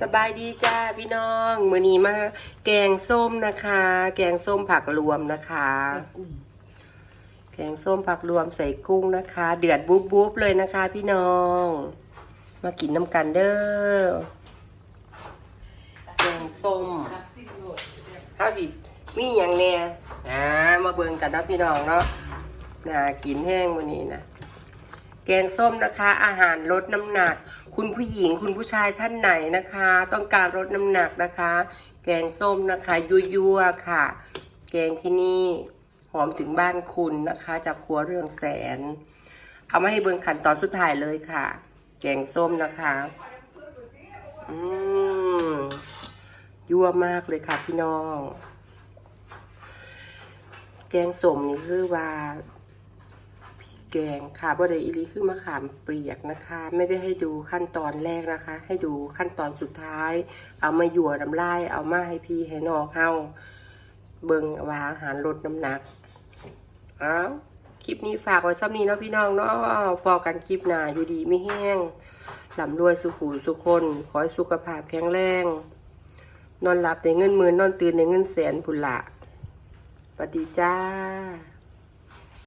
สบายดีจ้าพี่น้องมื้อนี้มาแกงส้มนะคะ แกงส้มผักรวมนะคะแกงส้มผักรวมใส่กุ้งนะคะ เดือดบุ๊บบุ๊บเลยนะคะ พี่น้อง มากินน้ำกันเด้อแกงส้มห้าสิบมีอย่างแน่อ่ามาเบิ่งกันนะพี่น้องเนาะน่ากินแห้งวันนี้นะ แกงส้มนะคะ อาหารลดน้ำหนัก คุณผู้หญิงคุณผู้ชายท่านไหนนะคะ ต้องการลดน้ำหนักนะคะ แกงส้มนะคะยั่วๆค่ะ แกงที่นี่หอมถึงบ้านคุณนะคะ จากครัวเรืองแสน เอามาให้เบิ่งขันตอนสุดท้ายเลยค่ะ แกงส้มนะคะอืมยั่วมากเลยค่ะพี่น้อง แกงส้มนี่คือว่า แกงค่ะบ่ได้อีลีคือมะขามเปียกนะคะ ไม่ได้ให้ดูขั้นตอนแรกนะคะ ให้ดูขั้นตอนสุดท้าย เอามาหยั่วน้ำลายเอามาให้พี่ให้น้องเฮาเบิงว่าอาหารลดน้ำหนักเอาวคลิปนี้ฝากไว้ซ้ำนี้เนาะพี่น้องเนาะพอกันคลิปหนาอยู่ดีไม่แห้งหลำรวยสุขูสุขคน ขอให้สุขภาพแข็งแรง นอนหลับในเงินหมื่นนอนตื่นในเงินแสนผุละสวัสดีจ้า